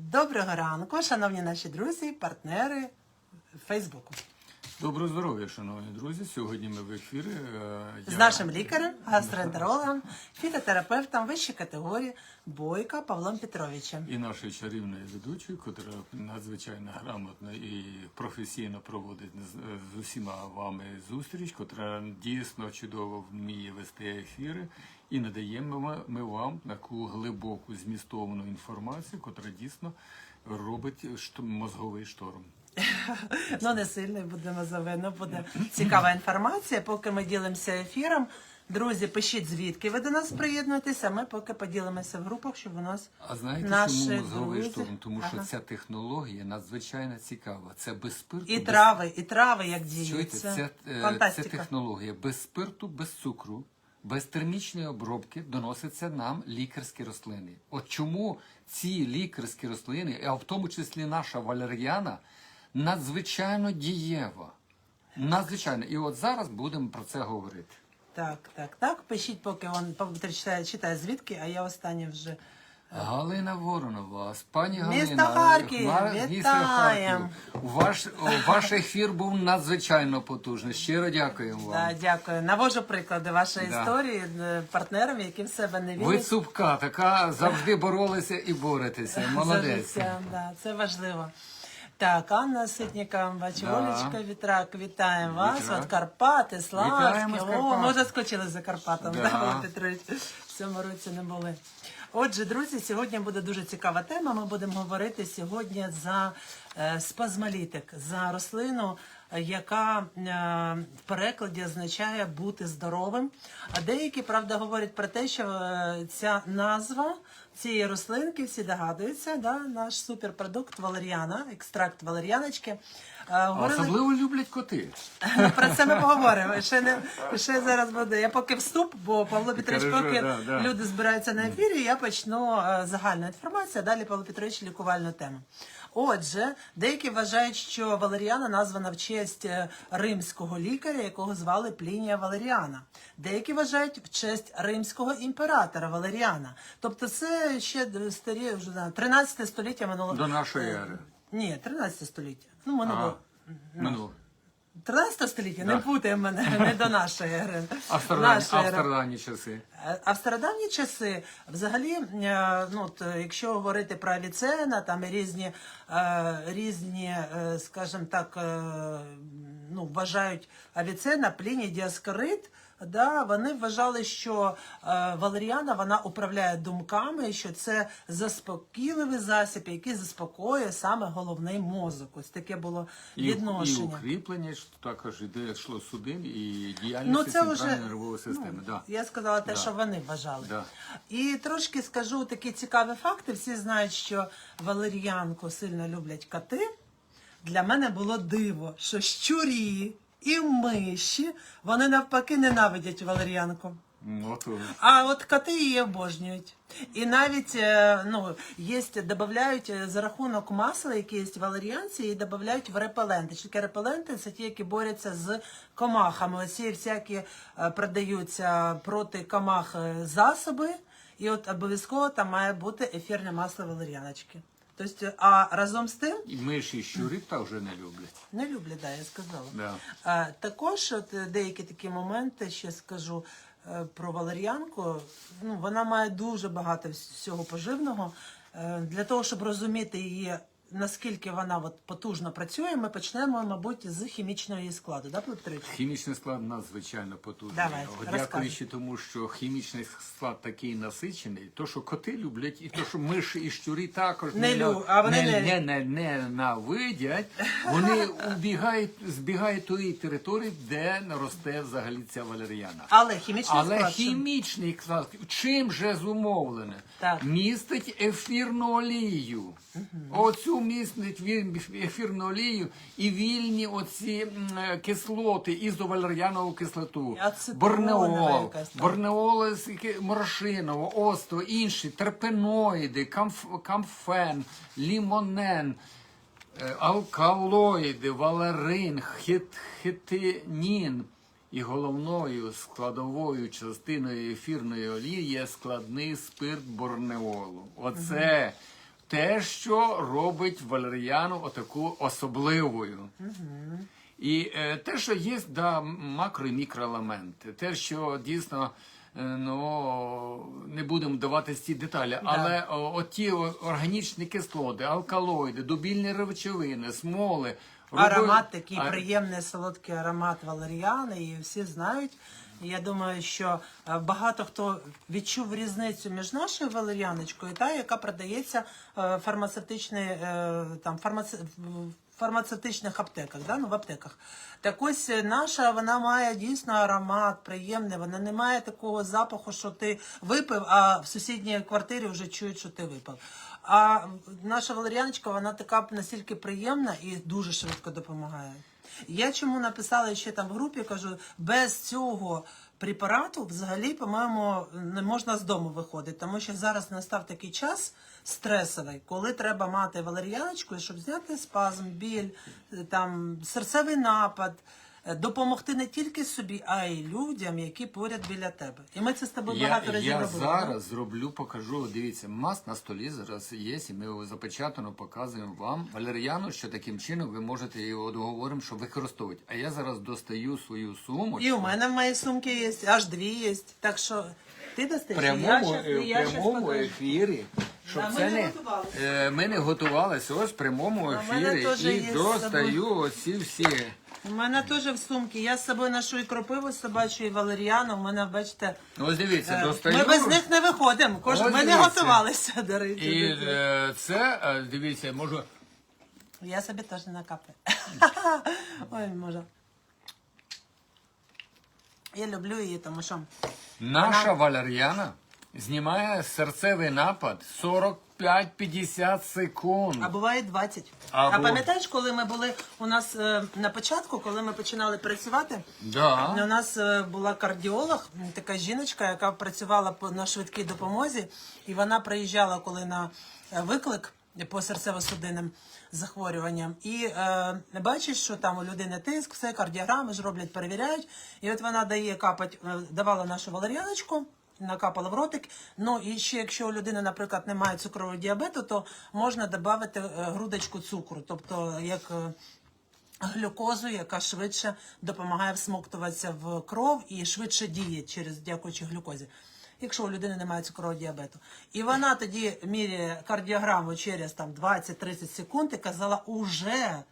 Доброго ранку, шановні наші друзі, партнери Фейсбуку. Доброго здоров'я, шановні друзі. Сьогодні ми в ефірі. е, З нашим лікарем, гастроентерологом, фітотерапевтом вищої категорії Бойка Павлом Петровичем. І нашою чарівною ведучою, яка надзвичайно грамотно і професійно проводить з усіма вами зустріч, котра дійсно чудово вміє вести ефіри, і надаємо ми, вам таку глибоку змістовну інформацію, котра дійсно робить мозговий шторм. Ну, не сильно будемо завинно, буде цікава інформація. Поки ми ділимося ефіром. Друзі, пишіть звідки ви до нас приєднуєтеся. Ми поки поділимося в групах, щоб у нас А знаєте, Наші чому мозговий друзі. шторм? Тому що ця технологія надзвичайно цікава. Це без спирту, і без трави, і трави як Чуєте, це, це технологія без спирту, без цукру, без термічної обробки доносяться нам лікарські рослини. От чому ці лікарські рослини, а в тому числі наша валер'яна, надзвичайно дієва. Надзвичайно. І от зараз будемо про це говорити. Так, так, так. Пишіть, поки він читає, читає звідки, а я останнє вже. Галина Воронова, пані Місто Галина, Харків, місто. Харків. Ваш, о, ваш ефір був надзвичайно потужний. Щиро дякуємо вам. Да, дякую. Навожу приклади вашої Да. історії е, партнерам, які в себе не Ви вірять. цупка, така завжди боролися і боретеся. за Молодець. життя. Да, це важливо. Так, Анна Ситніка, бачу, Да. Олечка Вітрак, вітаємо вас. Вітрак. От Карпати, Славські. Вітаємо з О, Карпат. може, скочили за Карпатом, Да. да. Павло Петрович. В цьому році не були. Отже, друзі, сьогодні буде дуже цікава тема. Ми будемо говорити сьогодні за е, спазмолітик, за рослину, яка е, в перекладі означає бути здоровим. А деякі, правда, говорять про те, що е, ця назва цієї рослинки, всі догадуються, да, наш суперпродукт валеріана, екстракт валеріаночки. Е, говорили- Особливо люблять коти. Про це ми поговоримо. Ще не ще зараз буде. Я поки вступ, бо Павло Петрович, поки да, да. люди збираються на ефірі, я почну загальну інформацію, а далі Павло Петрович лікувальну тему. Отже, деякі вважають, що Валеріана названа в честь е, римського лікаря, якого звали Плінія Валеріана. Деякі вважають в честь римського імператора Валеріана. Тобто це ще старі, вже знаю, 13 століття минуло. До нашої ери. Ні, 13 століття. Ну, минуло. Минуло. 13 століття, не путай мене, не до нашої ери. А в стародавні, Нашої ери. часи. Е, А в стародавні часи, взагалі, е, ну от, е, якщо говорити про Авіцена, там і різні, е, різні, е, скажімо так, е, ну, вважають Авіцена, Пліній, Діаскорид, да, вони вважали, що е, Валеріана вона управляє думками, що це заспокійливий засіб, який заспокоює саме головний мозок. Ось таке було І, і укріплення також іде йшло судин і Ну, діяльності вже нервової системи. ну, да. Я сказала те, Да. що вони вважали. Да. І трошки скажу такі цікаві факти. Всі знають, що валеріанку сильно люблять коти. Для мене було диво, що щурі і миші вони навпаки ненавидять валеріанку. Ну. А от коти її обожнюють. І навіть е, ну, є, додають е, за рахунок масла, які є в валеріанці, і додають в репеленти. Таке репеленти? Це ті, які борються з комахами. Оці всякі е, продаються проти комах засоби, і от обов'язково там має бути ефірне масло валеріаночки. Тобто, а разом з тим І миші і щури також не люблять. не люблять, да, я сказала. Да. А, також от е, деякі такі моменти ще скажу е, про валер'янку. Ну, вона має дуже багато всього поживного. Е, для того, щоб розуміти її, наскільки вона от, потужно працює, ми почнемо, мабуть, з хімічного її складу. Да, Петрович? Хімічний склад надзвичайно потужний. Давай, Дякуючи тому, що хімічний склад такий насичений, то що коти люблять, і то, що миші і щурі також Не нена- лю- а вони не, не- не, не, ненавидять, вони убігають, збігають тої території, де росте взагалі ця валеріана. Але хімічний Але склад. хімічний склад чим же зумовлене? Так. Містить ефірну олію. Оцю містить він- ефірну олію і вільні оці кислоти, ізовалер'янову кислоту, борнеол, борнеол, морошиново, осто, інші, терпеноїди, камф, камфен, лімонен, е, алкалоїди, валерин, хит, хитинін. І головною складовою частиною ефірної олії є складний спирт борнеолу. Оце те, що робить валеріану отаку особливою. І е, те, що є да, макро і мікроелементи, те, що дійсно. е, Ну, не будемо давати ці деталі, але о, оті о- органічні кислоти, алкалоїди, дубільні речовини, смоли. Аромат такий А- приємний солодкий аромат валеріани, і всі знають. Я думаю, що е, багато хто відчув різницю між нашою валеріаночкою та яка продається е, фармацевтичний е, там фармаце... фармацевтичних аптеках, да? ну, в аптеках. Так ось наша вона має дійсно аромат приємний, вона не має такого запаху, що ти випив, а в сусідній квартирі вже чують, що ти випив. А наша валеріаночка, вона така настільки приємна і дуже швидко допомагає. Я чому написала ще там в групі, кажу, без цього препарату взагалі, по-моєму, не можна з дому виходити, тому що зараз настав такий час стресовий, коли треба мати валеріаночку, щоб зняти спазм, біль, е, там серцевий напад. Е, Допомогти не тільки собі, а й людям, які поряд біля тебе. І ми це з тобою Я, багато разів я робили. зараз зроблю, покажу. Дивіться, мас на столі зараз є, і ми його запечатано показуємо вам. Валеріану, що таким чином ви можете його договоримо, що використовувати. А я зараз достаю свою суму. І у мене в моїй сумці є, аж дві є. Так що ти достаєш, В і я щас- е, я прямому ефірі. Щоб Да, ми це не не готувалися. Е, ми не готувалися ось в прямому ефірі і достаю оці всі. У мене теж в сумці. Я з собою ношу і кропиву собачу, і валеріану. У мене, бачите, Ось дивіться, е, достаю. ми без них не виходимо. Кож... Ось Ми не дивіться. готувалися, до речі. І до цього. е, це, е, дивіться, можу. Я собі теж не накапаю. Ой, може. Я люблю її, тому що Наша валер'яна знімає серцевий напад 45-50 секунд. А буває 20. Або- А пам'ятаєш, коли ми були у нас е, на початку, коли ми починали працювати, Да. у нас е, була кардіолог, м, така жіночка, яка працювала по- на швидкій допомозі, і вона приїжджала коли на е, виклик по серцево-судинним захворюванням. І е, бачиш, що там у людини тиск, все, кардіограми ж роблять, перевіряють. І от вона дає капать, е, давала нашу валеріаночку. Накапала в ротик. Ну і ще якщо у людини, наприклад, немає цукрового діабету, то можна додати е, грудочку цукру, тобто як е, глюкозу, яка швидше допомагає всмоктуватися в кров і швидше діє через дякуючи глюкозі. Якщо у людини немає цукрового діабету. І вона тоді міряє кардіограму через там 20-30 секунд і казала, уже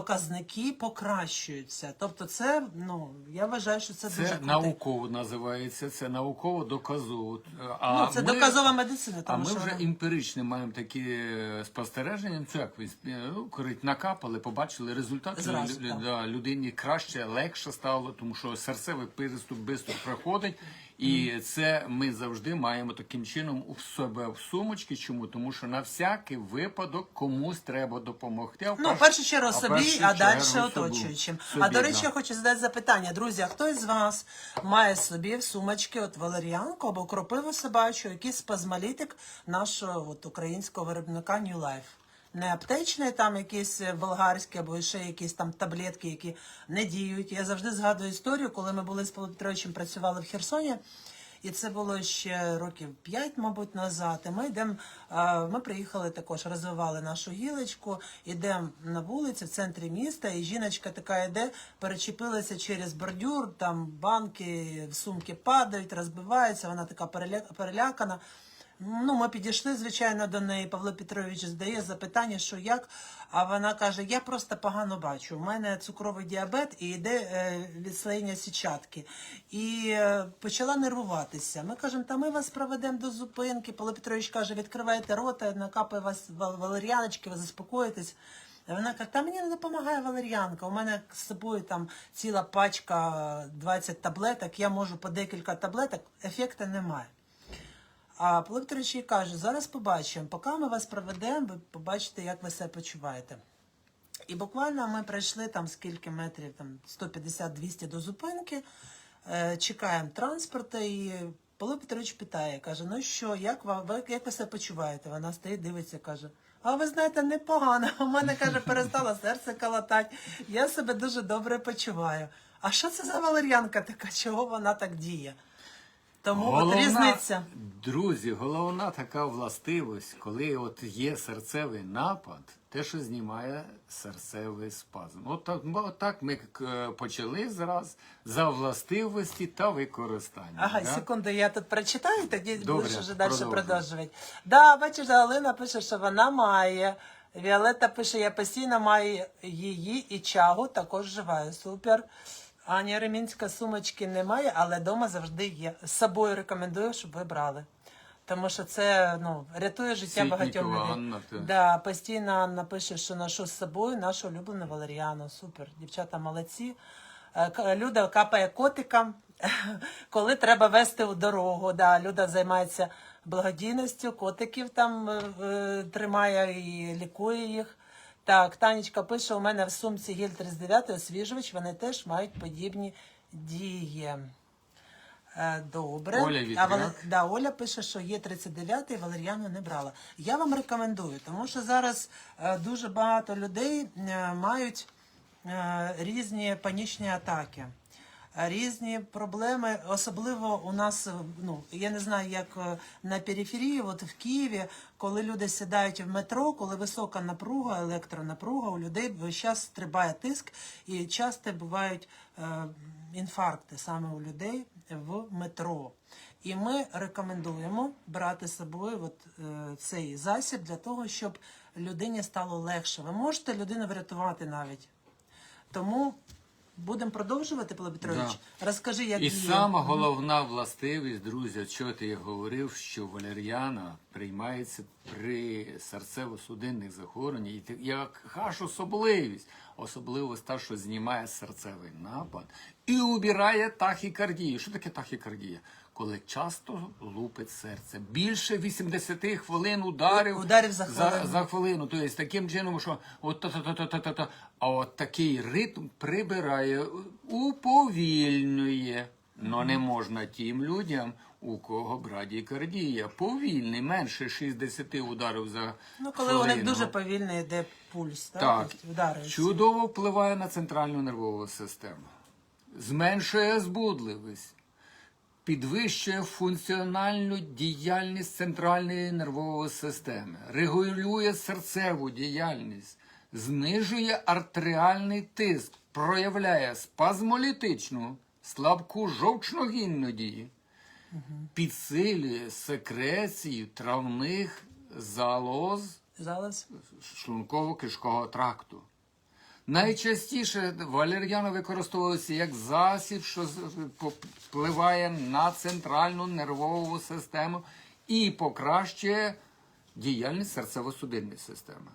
показники покращуються. Тобто, це ну я вважаю, що це, дуже Це крутий. науково називається, це науково доказово. А Ну, це ми- доказова медицина, А ми що вже вона- емпірично маємо такі е, спостереження. Ну, це як ну, корить, накапали, побачили результат. Зразу, Лю- людині краще, легше стало, тому що серцевий приступ швидко проходить. І це ми завжди маємо таким чином у себе в сумочці. Чому? Тому що на всякий випадок комусь треба допомогти. А в Ну, першу- першу чергу а собі, першу а далі чергу оточуючим. собі, а до речі, да. я хочу задати запитання, друзі, а хто із вас має собі в сумочці от валеріанку або кропиву собачу, якийсь спазмолітик нашого от, українського виробника New Life? Не аптечний, там якісь е, болгарські або ще якісь там таблетки, які не діють. Я завжди згадую історію, коли ми були з Петровичем, працювали в Херсоні. І це було ще років 5, мабуть, назад. І ми йдемо, ми приїхали також, розвивали нашу гілочку, йдемо на вулиці в центрі міста, і жіночка така йде, перечепилася через бордюр, там банки, сумки падають, розбиваються, вона така переля- перелякана. Ну, ми підійшли, звичайно, до неї. Павло Петрович задає запитання, що як. А вона каже: Я просто погано бачу. У мене цукровий діабет і йде е, відслоєння січатки. І е, почала нервуватися. Ми кажемо, та ми вас проведемо до зупинки. Павло Петрович каже, відкривайте рота, накапає вас вал- валеріаночки, ви заспокоїтесь. Вона каже, та мені не допомагає валеріанка. У мене з собою там ціла пачка 20 таблеток, я можу по декілька таблеток, ефекту немає. А їй каже, зараз побачимо, поки ми вас проведемо, ви побачите, як ви себе почуваєте. І буквально ми пройшли там скільки метрів, там 150-200 до зупинки, е, чекаємо транспорту, і Павло Петрович питає, каже, ну що, як ви- як ви себе почуваєте? Вона стоїть, дивиться, каже, а ви знаєте, непогано. У мене, каже, перестало серце калатати. Я себе дуже добре почуваю. А що це за валер'янка така? Чого вона так діє? Тому от різниця. Друзі, головна така властивість, коли от є серцевий напад, те, що знімає серцевий спазм. От так, от так ми е, почали зараз за властивості та використання. Ага, да? секунду, я тут прочитаю, тоді Добре, будеш вже далі продовжувати. Да, бачиш, Галина пише, що вона має. Віолетта пише, я постійно маю її і чагу, також вживаю. Супер. Аня Ремінська сумочки немає, але вдома завжди є. З собою рекомендую, щоб ви брали. Тому що це ну, рятує життя багатьом людей. Анна, ти. Да, постійно Анна пише, що ношу з собою нашу улюблену валеріану. Супер. Дівчата молодці. Е, Люда капає котикам, коли треба вести у дорогу. Да, Люда займається благодійністю, котиків там е, е, тримає і лікує їх. Так, Танечка пише, у мене в сумці гіль 39 освіжувач, вони теж мають подібні дії. Е, Добре. Оля а. Да, Оля пише, що є 39 і Валеріану не брала. Я вам рекомендую, тому що зараз е, дуже багато людей е, мають різні панічні атаки. Різні проблеми, особливо у нас, е, ну я не знаю, як е, на периферії, от в Києві, коли люди сідають в метро, коли висока напруга, електронапруга, у людей весь час стрибає тиск, і часто бувають е, інфаркти саме у людей в метро. І ми рекомендуємо брати з собою от, е, цей засіб для того, щоб людині стало легше. Ви можете людину врятувати навіть. Тому будемо продовжувати, Павло Петрович. Розкажи, як І діє. сама головна властивість, друзі, що ти говорив, що валеріана приймається при серцево-судинних захворюваннях. І ти- яка ж особливість? Особливість та, що знімає серцевий напад і убирає тахікардію. Що таке тахікардія? Коли часто лупить серце. Більше 80 хвилин ударів, Ударів за за, хвилину. за хвилину. Тобто таким чином, що от та та та та та та та а от такий ритм прибирає, уповільнює. Но не можна тим людям, у кого брадікардія. Повільний, менше 60 ударів за Ну, коли хвилину. у них дуже повільний йде пульс, так? Так, тобто вдарюється. чудово впливає на центральну нервову систему, зменшує збудливість, підвищує функціональну діяльність центральної нервової системи, регулює серцеву діяльність, знижує артеріальний тиск, проявляє спазмолітичну, слабку жовчногінну дію, підсилює секрецію травних залоз Зараз шлунково-кишкового тракту. Найчастіше валер'яна використовується як засіб, що впливає на центральну нервову систему і покращує діяльність серцево-судинної системи.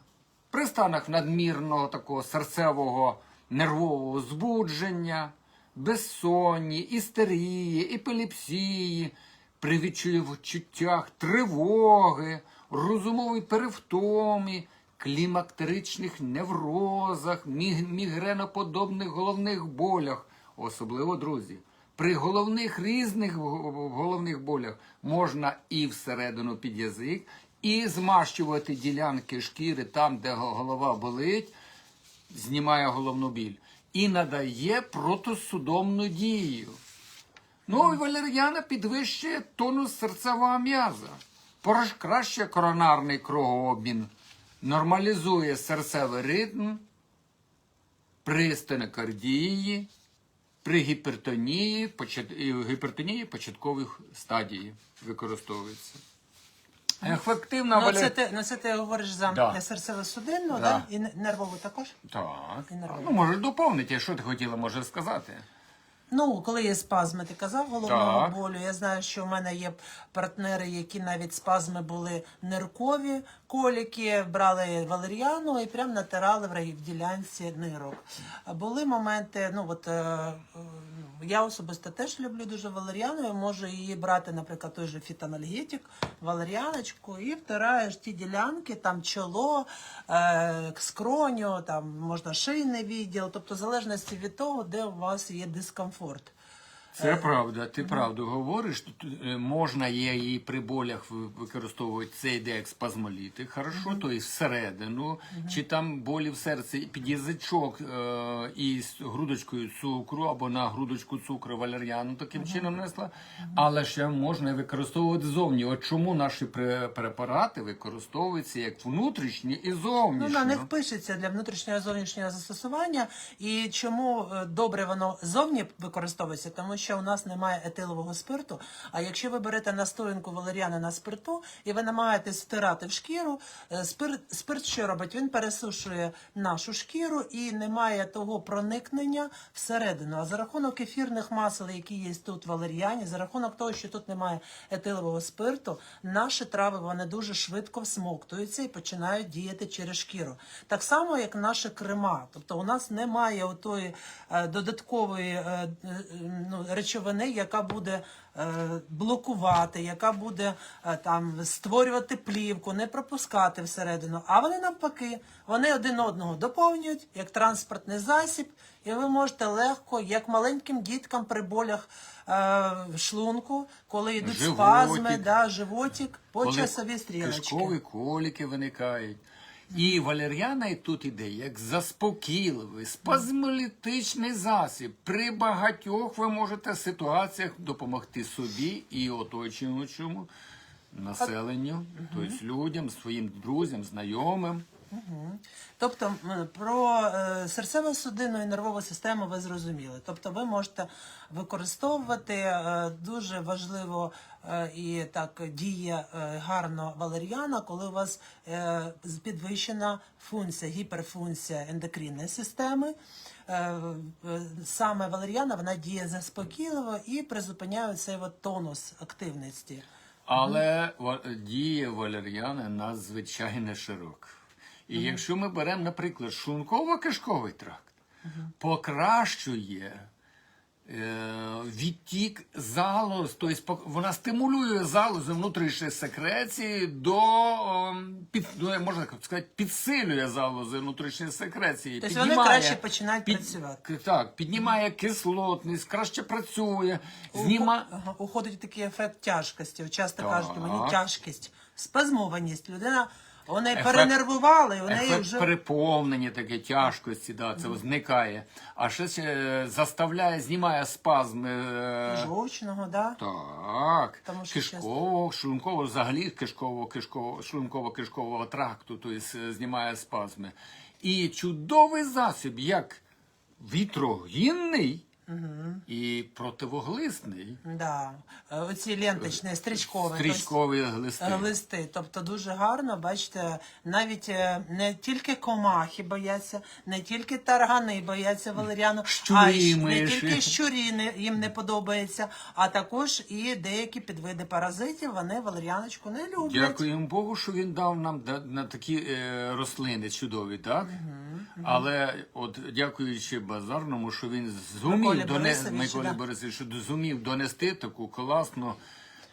При станах надмірного такого серцевого нервового збудження, безсонні, істерії, епілепсії, при відчуттях тривоги, розумовій перевтомі, клімактеричних неврозах, мігреноподобних головних болях, особливо друзі. При головних різних головних болях можна і всередину під язик, і змащувати ділянки шкіри там, де голова болить, знімає головну біль, і надає протисудомну дію. Ну і валер'яна підвищує тонус серцевого м'яза, покращує коронарний кровообмін, нормалізує серцевий ритм, при стенокардії, при гіпертонії, почат- гіпертонії початкових стадій використовується. Ефективна ну, валер- це ти, ну, це ти говориш за Да. серцево-судинну, Да. да. і нервову також. Так. І нормально. Ну, може, доповнити, що ти хотіла, може сказати. Ну, коли є спазми, ти казав головного Так. болю. Я знаю, що в мене є партнери, які навіть спазми були ниркові коліки, брали валеріану і прям натирали в рай- в ділянці нирок. А Були моменти, ну от е, е, я особисто теж люблю дуже валеріану. Я можу її брати, наприклад, той же фітональгетик, валеріаночку, і втираєш ті ділянки, там чоло, е, скроню, там можна шийний відділ, тобто в залежності від того, де у вас є дискомфорт. Ford Це правда, ти правду говориш. Тут е, можна є і при болях ви- використовувати цей як спазмолітик, хорошо, то і всередину, чи там болі в серці під язичок е, із грудочкою цукру або на грудочку цукру валер'яну таким чином несла. Але ще можна використовувати зовні. От чому наші препарати використовуються як внутрішні і зовнішні. Ну, на них пишеться для внутрішнього і зовнішнього застосування. І чому е, добре воно зовні використовується? Тому що у нас немає етилового спирту. А якщо ви берете настоянку валеріани на спирту і ви намагаєтесь втирати в шкіру, е, спирт, спирт що робить? Він пересушує нашу шкіру і немає того проникнення всередину. А за рахунок ефірних масел, які є тут в валеріані, за рахунок того, що тут немає етилового спирту, наші трави вони дуже швидко всмоктуються і починають діяти через шкіру. Так само, як наші крема. Тобто у нас немає отої е, додаткової е, ну, речовини, яка буде е, блокувати, яка буде е, там створювати плівку, не пропускати всередину. А вони навпаки, вони один одного доповнюють як транспортний засіб, і ви можете легко, як маленьким діткам при болях е, в шлунку, коли йдуть Животик. спазми, да, животик, по Коли часові стрілочки. Кишкові коліки виникають. І валер'яна і тут іде як заспокійливий, спазмолітичний засіб. При багатьох ви можете ситуаціях допомогти собі і оточуючому населенню, тобто людям, своїм друзям, знайомим. Тобто про е, серцево-судинну і нервову систему ви зрозуміли. Тобто ви можете використовувати е, дуже важливо і так діє е, гарно валеріана, коли у вас е, підвищена функція, гіперфункція ендокринної системи. Е, е, Саме валеріана вона діє заспокійливо і призупиняє цей от тонус активності. Але ва- дія валер'яни надзвичайно широка. І якщо ми беремо, наприклад, шлунково-кишковий тракт, покращує е, відтік залоз, тобто вона стимулює залози внутрішньої секреції до, під, ну, можна сказати, підсилює залози внутрішньої секреції. Тобто вони краще починають працювати. Так, піднімає кислотність, краще працює, зніма... Ага, уходить такий ефект тяжкості. Часто Так. кажуть, мені тяжкість, спазмованість. Людина вони Ефект- перенервували, неї Ефект вже переповнення таке тяжкості, да, це зникає. А ще ще заставляє, знімає спазми. е, жовчного, да? Так, Тому що кишкового, шлункового, взагалі кишкового, кишкового, шлунково-кишкового тракту, тобто е, знімає спазми. І чудовий засіб, як вітрогінний і противоглисний. Да. Е, Оці ленточні, стрічкові. Стрічкові тобто, глисти. е, Листи, тобто дуже гарно, бачите, навіть е, не тільки комахи бояться, не тільки таргани бояться валеріану, а й не тільки щурі не- їм не подобається, а також і деякі підвиди паразитів, вони валеріаночку не люблять. Дякуємо Богу, що він дав нам на такі е, рослини чудові, так? Але от дякуючи базарному, що він зумів Миколі Борисовичу, Миколі да. Борисовичу, що зумів донести таку класну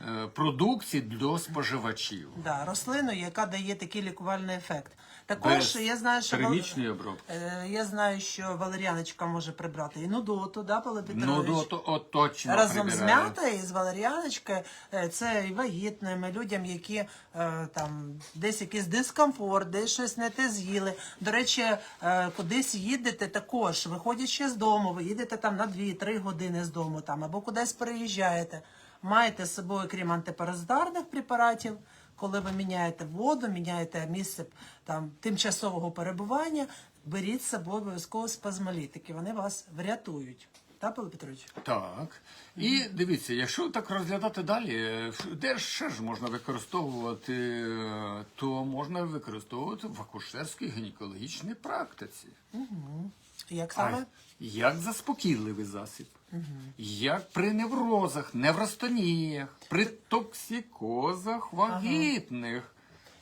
е, продукцію до споживачів. Да, рослину, яка дає такий лікувальний ефект. Також Без я знаю, що термічної обробки. Е, я знаю, що валеріаночка може прибрати і нудоту, да, Павло Петрович? до, то, от точно Разом з прибирає. м'ятою і з валеріаночкою е, це і вагітним, і людям, які е, там десь якийсь дискомфорт, десь щось не те з'їли. До речі, е, кудись їдете також, виходячи з дому, ви їдете там на 2-3 години з дому там, або кудись переїжджаєте. Маєте з собою, крім антипаразитарних препаратів, коли ви міняєте воду, міняєте місце там тимчасового перебування, беріть з собою обов'язково спазмолітики. Вони вас врятують. Так, Павло Петрович? Так. І дивіться, якщо так розглядати далі, де ще ж можна використовувати, то можна використовувати в акушерській гінекологічній практиці. Як А саме? як заспокійливий засіб, як при неврозах, невростоніях, при токсикозах вагітних.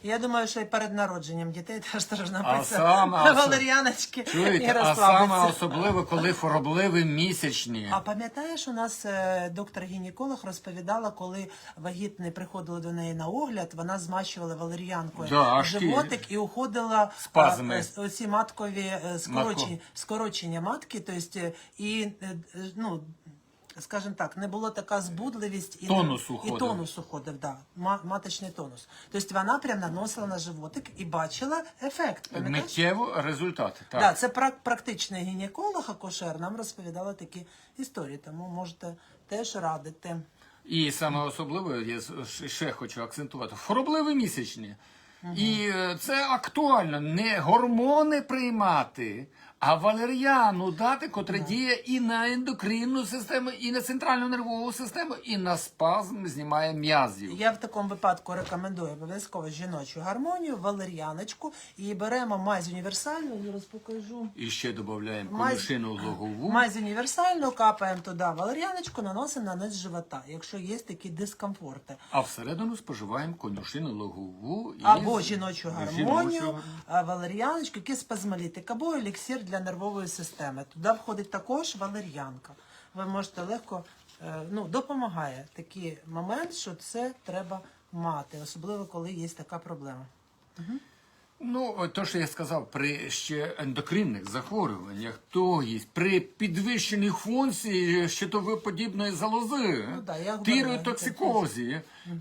Я думаю, що і перед народженням дітей теж теж написано саме, а валеріаночки і Чуєте, а саме особливо, коли хворобливі місячні. А пам'ятаєш, у нас е, доктор-гінеколог розповідала, коли вагітні приходили до неї на огляд, вона змащувала валеріанкою Да, животик і уходила Спазми. е, е, оці маткові скорочення, скорочення матки, тобто, і ну, скажімо так, не було така збудливість і, Тонус і тонус уходив, да, ма- маточний тонус. Тобто вона прям наносила на животик і бачила ефект. пам'ятаєш? Миттєво результати. Так. Да, це прак- практичний гінеколог, акушер нам розповідала такі історії, тому можете теж радити. І саме особливе, я ще хочу акцентувати, хворобливі місячні. І е, це актуально не гормони приймати, а валер'яну дати, котра діє і на ендокринну систему, і на центральну нервову систему, і на спазм знімає м'язів. Я в такому випадку рекомендую обов'язково жіночу гармонію, валер'яночку і беремо мазь універсальну, зараз покажу. І ще додаємо Мазь- конюшину логову. Мазь універсальну, капаємо туди валер'яночку, наносимо на низ живота, якщо є такі дискомфорти. А всередину споживаємо конюшину логову і Або жіночу гармонію, валер'яночку, який спазмолітик, або еліксир для нервової системи. Туди входить також валер'янка. Ви можете легко, е, ну, допомагає такий момент, що це треба мати, особливо коли є така проблема. Ну, то, що я сказав, при ще ендокринних захворюваннях, то є при підвищеній функції щитовидоподібної залози, Ну да, я говорила,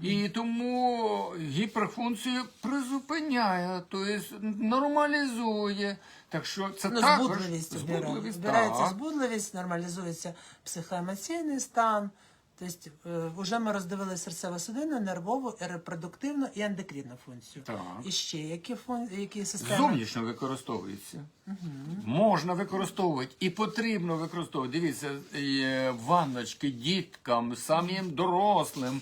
і тому гіперфункцію призупиняє, тобто нормалізує. Так що це Ну, також збудливість збудливість, Збирається збудливість, нормалізується психоемоційний стан. Тобто, е, вже ми роздивили серцево-судинну, нервову, репродуктивну і ендокринну функцію. Так. І ще які, фун... які системи? Зовнішньо використовується. Можна використовувати і потрібно використовувати. Дивіться, е, ванночки діткам, самим дорослим.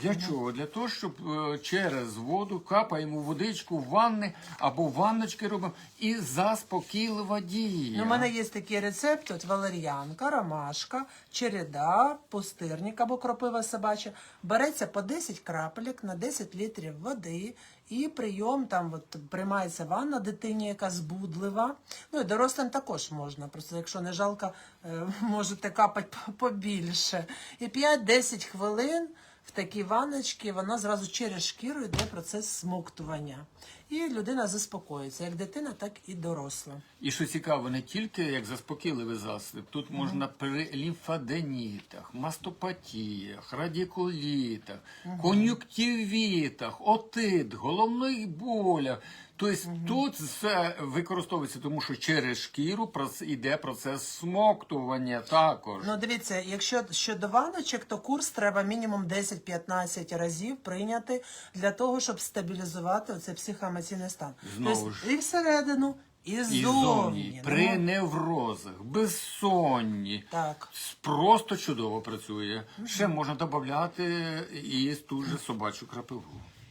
Для чого? Для того, щоб е, через воду капаємо водичку в ванни або ванночки робимо і заспокійлива дія. Ну, у мене є такий рецепт: от валер'янка, ромашка, череда, пустирник або кропива собача. Береться по 10 крапелек на 10 літрів води. І прийом там от, приймається ванна дитині, яка збудлива. Ну і дорослим також можна. Просто якщо не жалко, е, можете капати побільше. І 5-10 хвилин в такі ваночки вона зразу через шкіру йде процес смоктування. І людина заспокоїться, як дитина, так і доросла. І що цікаво, не тільки як заспокійливий засіб, тут можна при лімфаденітах, мастопатіях, радікулітах, кон'юктивітах, отит, головних болях. Тобто тут все використовується, тому що через шкіру йде процес смоктування також. Ну, дивіться, якщо щодо ваночок, то курс треба мінімум 10-15 разів прийняти для того, щоб стабілізувати оцей психоемоційний стан. Знову тобто, ж. і всередину, і І ззовні. зовні, при Ну, неврозах, безсонні. Так. Просто чудово працює. Ще можна додати і ту же собачу крапиву.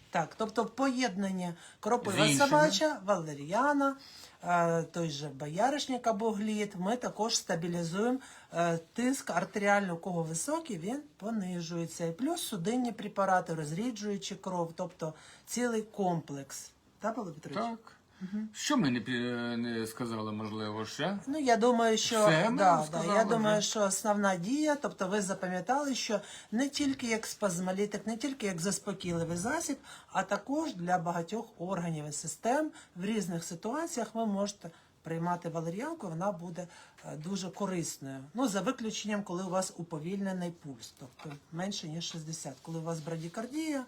Так, тобто поєднання кропива іншими. собача, валеріана, е, той же бояришник або глід, ми також стабілізуємо е, тиск артеріальний, у кого високий, він понижується. І плюс судинні препарати, розріджуючи кров, тобто цілий комплекс. Так, Павло Петрович? Так. Що ми не, пі- не сказали, можливо, ще? Ну, я думаю, що Все ми да, да, розказали я вже. думаю, що основна дія, тобто ви запам'ятали, що не тільки як спазмолітик, не тільки як заспокійливий засіб, а також для багатьох органів і систем в різних ситуаціях ви можете приймати валер'янку, вона буде е, дуже корисною. Ну, за виключенням, коли у вас уповільнений пульс, тобто менше ніж 60. Коли у вас брадікардія,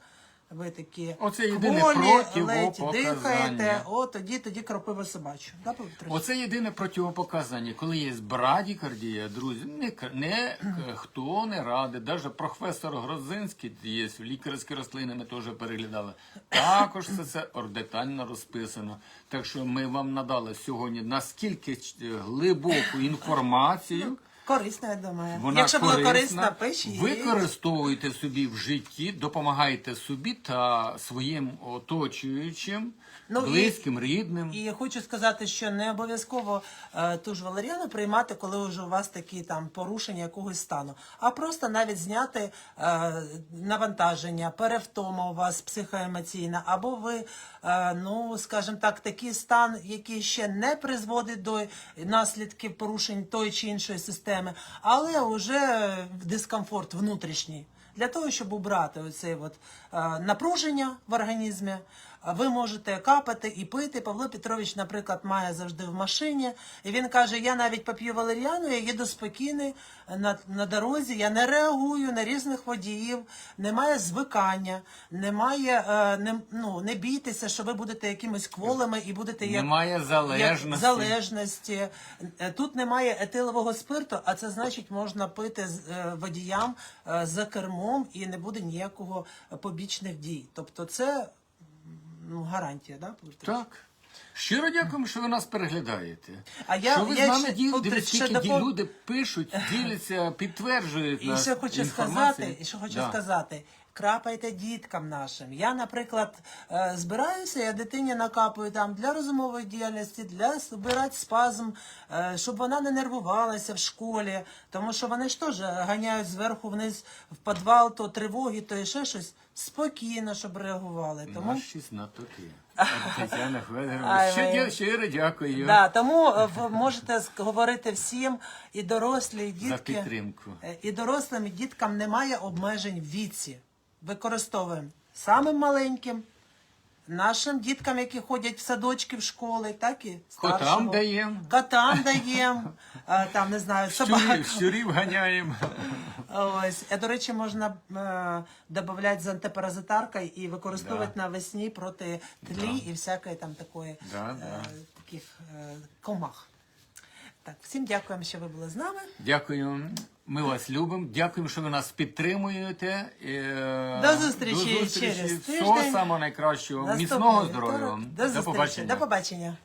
ви такі Оце єдине кволі, ледь противопоказання. дихаєте, о, тоді, тоді кропива собачу. Да, Павло Петрович? Оце єдине противопоказання. Коли є брадікардія, друзі, не, к- не к- хто не радить. Навіть професор Грозинський є в лікарські рослини, ми теж переглядали. Також це, це детально розписано. Так що ми вам надали сьогодні наскільки ч- глибоку інформацію. Корисна, я думаю. Вона Якщо корисна. корисна, пишіть. Використовуйте собі в житті, допомагайте собі та своїм оточуючим, Ну, і- близьким, рідним. І хочу сказати, що не обов'язково е, ту ж валеріану приймати, коли вже у вас такі там порушення якогось стану, а просто навіть зняти е, навантаження, перевтома у вас психоемоційна, або ви, ну скажімо так, такий стан, який ще не призводить до наслідків порушень тої чи іншої системи, але вже дискомфорт внутрішній. Для того, щоб убрати оце от, е, напруження в організмі, ви можете капати і пити. Павло Петрович, наприклад, має завжди в машині. І він каже: я навіть поп'ю валеріану, я їду спокійний на, на дорозі, я не реагую на різних водіїв, немає звикання, немає, е, не, ну, не бійтеся, що ви будете якимись кволими і будете як Немає як залежності. залежності. Е, Тут немає етилового спирту, а це значить, можна пити з е, водіям е, за кермом і не буде ніякого побічних дій. Тобто це ну, гарантія, да? Павло Так. Щиро дякуємо, що ви нас переглядаєте. А я- що ви я з нами ще- скільки ще ді- допов- люди пишуть, діляться, підтверджують І нас ще хочу сказати, і що хочу Да. сказати. Крапайте діткам нашим. Я, наприклад, е, збираюся, я дитині накапую там для розумової діяльності, для збирати спазм, е, щоб вона не нервувалася в школі, тому що вони ж теж ганяють зверху вниз в підвал, то тривоги, то і ще щось. Спокійно, щоб реагували. Тому Наші знатоки. Тетяна Федоровна, щиро дякую Да, тому е, ви можете говорити всім, і дорослі, і за підтримку. Е, І дорослим, і діткам немає обмежень в віці. Використовуємо самим маленьким, нашим діткам, які ходять в садочки, в школи, так і старшого. Котам даємо, Котам даємо, там, не знаю, собакам. щурів, ганяємо. Ось. До речі, можна е, додати з антипаразитаркою і використовувати Да. навесні проти тлі і всякої там такої Да, е, да. таких е, комах. Так, всім дякуємо, що ви були з нами. Дякую. Ми вас любимо. Дякуємо, що ви нас підтримуєте. Е, До зустрічі До зустрічі. через Всього тиждень. самого найкращого. Наступний Міцного вівторок. здоров'я. До зустрічі. побачення. До побачення.